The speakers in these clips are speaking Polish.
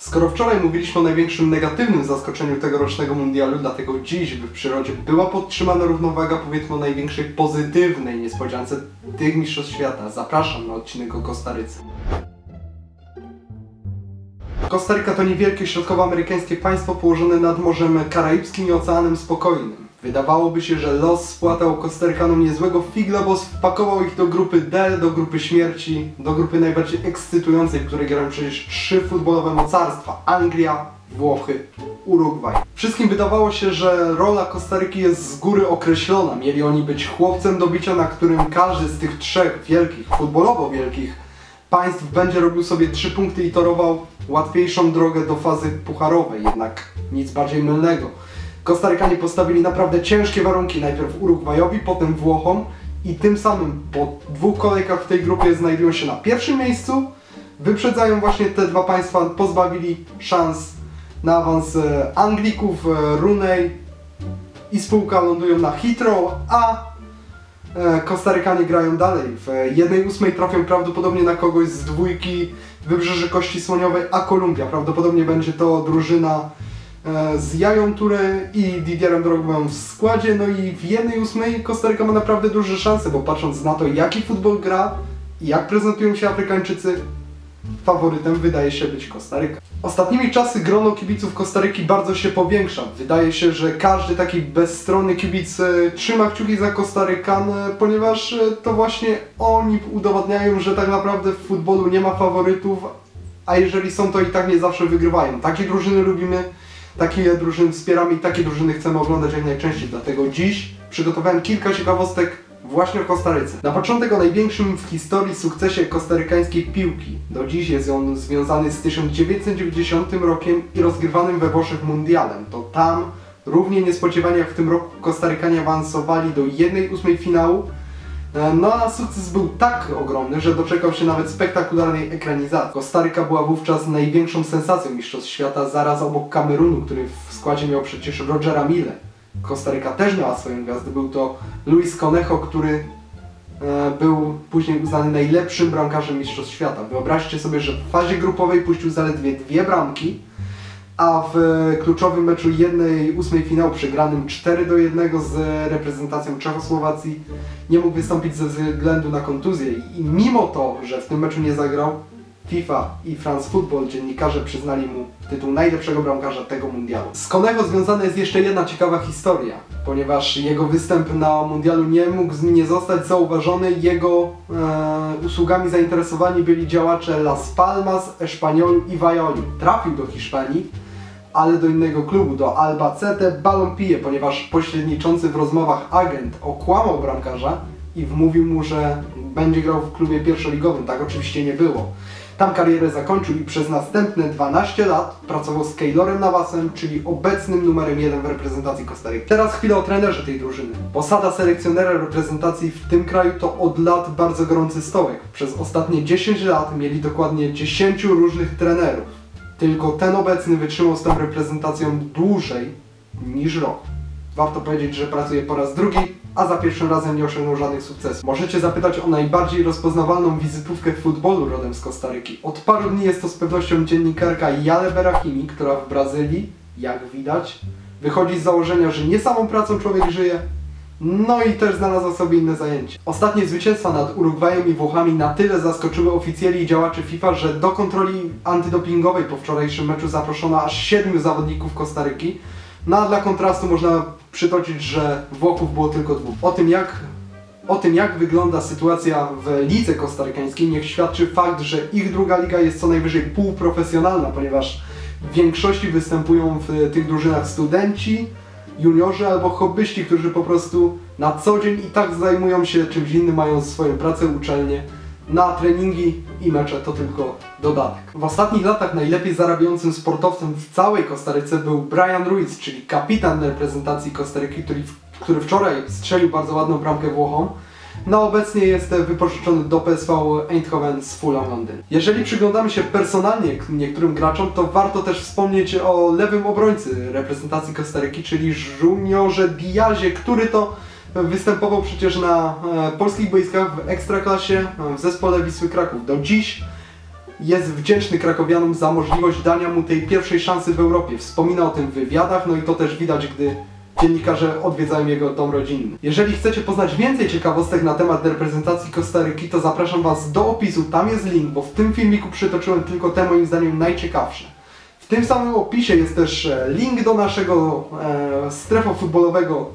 Skoro wczoraj mówiliśmy o największym negatywnym zaskoczeniu tegorocznego mundialu, dlatego dziś w przyrodzie była podtrzymana równowaga, powiedzmy o największej pozytywnej niespodziance tych mistrzostw świata. Zapraszam na odcinek o Kostaryce. Kostaryka to niewielkie środkowoamerykańskie państwo położone nad Morzem Karaibskim i Oceanem Spokojnym. Wydawałoby się, że los spłatał Kostarykanom niezłego figla, bo wpakował ich do grupy D, do grupy śmierci, do grupy najbardziej ekscytującej, w której grają przecież trzy futbolowe mocarstwa. Anglia, Włochy, Urugwaj. Wszystkim wydawało się, że rola Kostaryki jest z góry określona. Mieli oni być chłopcem do bicia, na którym każdy z tych trzech wielkich, futbolowo wielkich państw będzie robił sobie trzy punkty i torował łatwiejszą drogę do fazy pucharowej. Jednak nic bardziej mylnego. Kostarykanie postawili naprawdę ciężkie warunki, najpierw Urugwajowi, potem Włochom i tym samym po dwóch kolejkach w tej grupie znajdują się na pierwszym miejscu, wyprzedzają właśnie te dwa państwa, pozbawili szans na awans e, Anglików, e, Runej i spółka lądują na Heathrow, a e, Kostarykanie grają dalej. W jednej ósmej trafią prawdopodobnie na kogoś z dwójki Wybrzeże Kości Słoniowej, a Kolumbia. Prawdopodobnie będzie to drużyna z Jają Touré i Didierem Drogbą w składzie, no i w jednej ósmej Kostaryka ma naprawdę duże szanse, bo patrząc na to jaki futbol gra i jak prezentują się Afrykańczycy, faworytem wydaje się być Kostaryka. Ostatnimi czasy grono kibiców Kostaryki bardzo się powiększa. Wydaje się, że każdy taki bezstronny kibic e, trzyma kciuki za Kostarykan, e, ponieważ to właśnie oni udowadniają, że tak naprawdę w futbolu nie ma faworytów, a jeżeli są, to i tak nie zawsze wygrywają. Takie drużyny lubimy, takie drużyny wspieramy i takie drużyny chcemy oglądać jak najczęściej. Dlatego dziś przygotowałem kilka ciekawostek właśnie w Kostaryce. Na początek o największym w historii sukcesie kostarykańskiej piłki. Do dziś jest on związany z 1990 rokiem i rozgrywanym we Włoszech mundialem. To tam równie niespodziewanie jak w tym roku Kostarykanie awansowali do 1-8 finału no a sukces był tak ogromny, że doczekał się nawet spektakularnej ekranizacji. Kostaryka była wówczas największą sensacją Mistrzostw Świata zaraz obok Kamerunu, który w składzie miał przecież Rogera Mille. Kostaryka też miała swoją gwiazdę, był to Luis Conejo, który e, był później uznany najlepszym bramkarzem Mistrzostw Świata. Wyobraźcie sobie, że w fazie grupowej puścił zaledwie dwie bramki, a w kluczowym meczu jednej ósmej finału przegranym 4 do 1 z reprezentacją Czechosłowacji nie mógł wystąpić ze względu na kontuzję i mimo to, że w tym meczu nie zagrał, FIFA i France Football dziennikarze przyznali mu tytuł najlepszego bramkarza tego mundialu. Z Konego związana jest jeszcze jedna ciekawa historia, ponieważ jego występ na mundialu nie mógł nie zostać zauważony. Jego e, usługami zainteresowani byli działacze Las Palmas, Espanyol i Valladolid. Trafił do Hiszpanii, ale do innego klubu, do Albacete Balompie, ponieważ pośredniczący w rozmowach agent okłamał bramkarza i wmówił mu, że będzie grał w klubie pierwszoligowym. Tak oczywiście nie było. Tam karierę zakończył i przez następne 12 lat pracował z Keylorem Navasem, czyli obecnym numerem 1 w reprezentacji Kostaryki. Teraz chwilę o trenerze tej drużyny. Posada selekcjonera reprezentacji w tym kraju to od lat bardzo gorący stołek. Przez ostatnie 10 lat mieli dokładnie 10 różnych trenerów. Tylko ten obecny wytrzymał z tą reprezentacją dłużej niż rok. Warto powiedzieć, że pracuje po raz drugi, a za pierwszym razem nie osiągnął żadnych sukcesów. Możecie zapytać o najbardziej rozpoznawalną wizytówkę futbolu rodem z Kostaryki. Od paru dni jest to z pewnością dziennikarka Jale Berahimi, która w Brazylii, jak widać, wychodzi z założenia, że nie samą pracą człowiek żyje, no i też znalazła sobie inne zajęcie. Ostatnie zwycięstwa nad Urugwajem i Włochami na tyle zaskoczyły oficjeli i działaczy FIFA, że do kontroli antydopingowej po wczorajszym meczu zaproszono aż siedmiu zawodników Kostaryki. No a dla kontrastu można przytoczyć, że Włochów było tylko dwóch. O tym jak o tym, jak wygląda sytuacja w lidze kostarykańskiej, niech świadczy fakt, że ich druga liga jest co najwyżej półprofesjonalna, ponieważ w większości występują w tych drużynach studenci, juniorzy albo hobbyści, którzy po prostu na co dzień i tak zajmują się czymś innym, mają swoją pracę, uczelnię, na treningi i mecze to tylko dodatek. W ostatnich latach najlepiej zarabiającym sportowcem w całej Kostaryce był Brian Ruiz, czyli kapitan reprezentacji Kostaryki, który, który wczoraj strzelił bardzo ładną bramkę Włochom. No obecnie jest wypożyczony do PSV Eindhoven z Fulham Londyn. Jeżeli przyglądamy się personalnie niektórym graczom, to warto też wspomnieć o lewym obrońcy reprezentacji Kostaryki, czyli Juniorze Diazie, który to występował przecież na e, polskich boiskach w Ekstraklasie w zespole Wisły Kraków. Do dziś jest wdzięczny krakowianom za możliwość dania mu tej pierwszej szansy w Europie. Wspomina o tym w wywiadach, no i to też widać, gdy dziennikarze odwiedzają jego dom rodzinny. Jeżeli chcecie poznać więcej ciekawostek na temat reprezentacji Kostaryki, to zapraszam Was do opisu, tam jest link, bo w tym filmiku przytoczyłem tylko te moim zdaniem najciekawsze. W tym samym opisie jest też e, link do naszego e, strefa futbolowego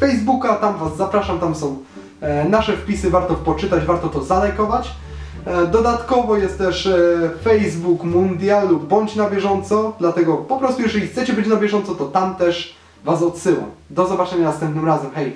Facebooka, tam Was zapraszam, tam są e, nasze wpisy, warto poczytać, warto to zalajkować. E, Dodatkowo jest też e, Facebook Mundialu Bądź na bieżąco, dlatego po prostu jeżeli chcecie być na bieżąco, to tam też Was odsyłam. Do zobaczenia następnym razem, hej!